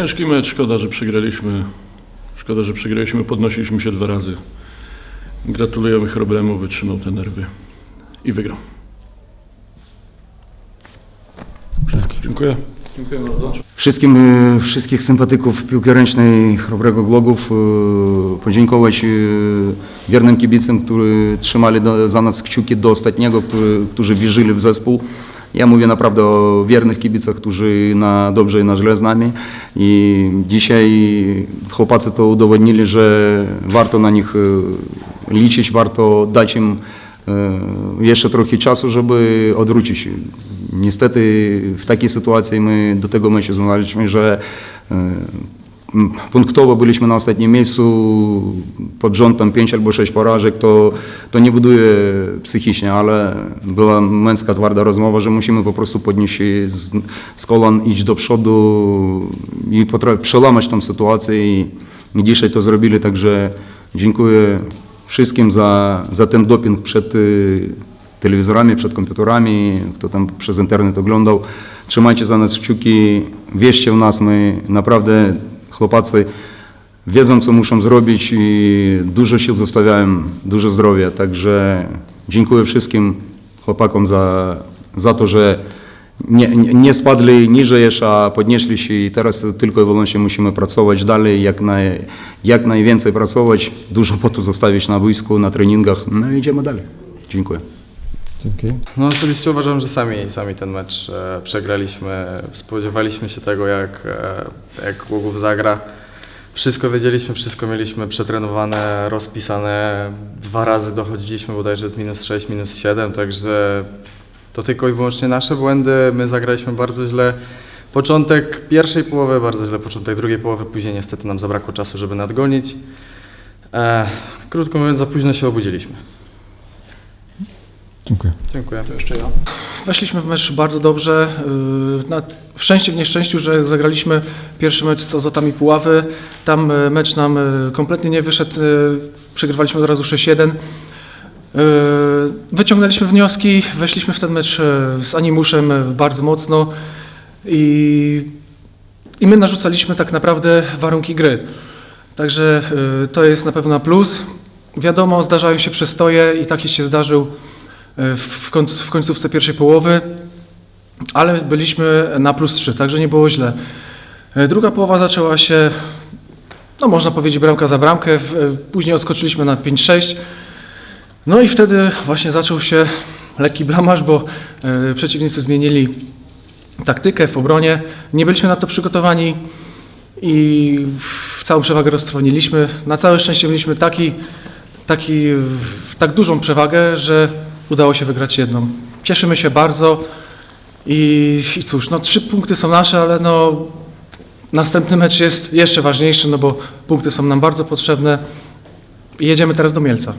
Ciężki mecz, szkoda, że przegraliśmy. Szkoda, że przegraliśmy, podnosiliśmy się dwa razy. Gratulujemy Chrobremu, wytrzymał te nerwy i wygrał. Dziękuję. Dziękuję bardzo. Wszystkim, e, wszystkich sympatyków piłki ręcznej Chrobrego Glogów e, podziękować e, wiernym kibicom, którzy trzymali za nas kciuki do ostatniego, którzy, którzy wierzyli w zespół. Ja mówię naprawdę o wiernych kibicach, którzy na dobrze i na źle z nami. I dzisiaj chłopacy to udowodnili, że warto na nich e, liczyć, warto dać im e, jeszcze trochę czasu, żeby odwrócić. Niestety w takiej sytuacji my do tego meczu znaleźliśmy, że e, punktowo byliśmy na ostatnim miejscu, pod rząd tam 5 albo 6 porażek, to, to nie buduje psychicznie, ale była męska, twarda rozmowa, że musimy po prostu podnieść się z, z kolan, iść do przodu i przełamać tą sytuację i dzisiaj to zrobili, także dziękuję wszystkim za, za ten doping przed y, telewizorami, przed komputerami, kto tam przez internet oglądał. Trzymajcie za nas kciuki, wierzcie w nas, my naprawdę chłopacy wiedzą, co muszą zrobić i dużo sił zostawiają, dużo zdrowia. Także dziękuję wszystkim chłopakom za, za to, że nie, nie nie spadli niżej jeszcze, a podnieśli się i teraz tylko i wyłącznie musimy pracować dalej, jak, naj, jak najwięcej pracować, dużo potu zostawić na boisku, na treningach, no i idziemy dalej. Dziękuję. Dzięki. No osobiście uważam, że sami, sami ten mecz e, przegraliśmy. Spodziewaliśmy się tego, jak, e, jak Głogów zagra. Wszystko wiedzieliśmy, wszystko mieliśmy przetrenowane, rozpisane. Dwa razy dochodziliśmy bodajże z minus 6, minus 7, także to tylko i wyłącznie nasze błędy. My zagraliśmy bardzo źle. Początek pierwszej połowy, bardzo źle początek drugiej połowy, później niestety nam zabrakło czasu, żeby nadgonić. E, krótko mówiąc, za późno się obudziliśmy. Dziękuję. Dziękuję. Weszliśmy w mecz bardzo dobrze. yy, Na w szczęście w nieszczęściu, że zagraliśmy pierwszy mecz z Ozotami Puławy. Tam yy, mecz nam yy, kompletnie nie wyszedł. Przegrywaliśmy od razu 6-1. Yy, Wyciągnęliśmy wnioski, weszliśmy w ten mecz z Animuszem bardzo mocno i, i my narzucaliśmy tak naprawdę warunki gry. Także to jest na pewno plus. Wiadomo, zdarzają się przestoje i taki się zdarzył w, koń, w końcówce pierwszej połowy, ale byliśmy na plus 3, także nie było źle. Yy, Druga połowa zaczęła się, no można powiedzieć, bramka za bramkę. Yy, Później odskoczyliśmy na 5-6. No i wtedy właśnie zaczął się lekki blamaż, bo yy, przeciwnicy zmienili taktykę w obronie. Nie byliśmy na to przygotowani i całą przewagę roztrwoniliśmy. Na całe szczęście mieliśmy taki, taki, tak dużą przewagę, że udało się wygrać jedną. Cieszymy się bardzo i, i cóż, no trzy punkty są nasze, ale no następny mecz jest jeszcze ważniejszy, no bo punkty są nam bardzo potrzebne jedziemy teraz do Mielca.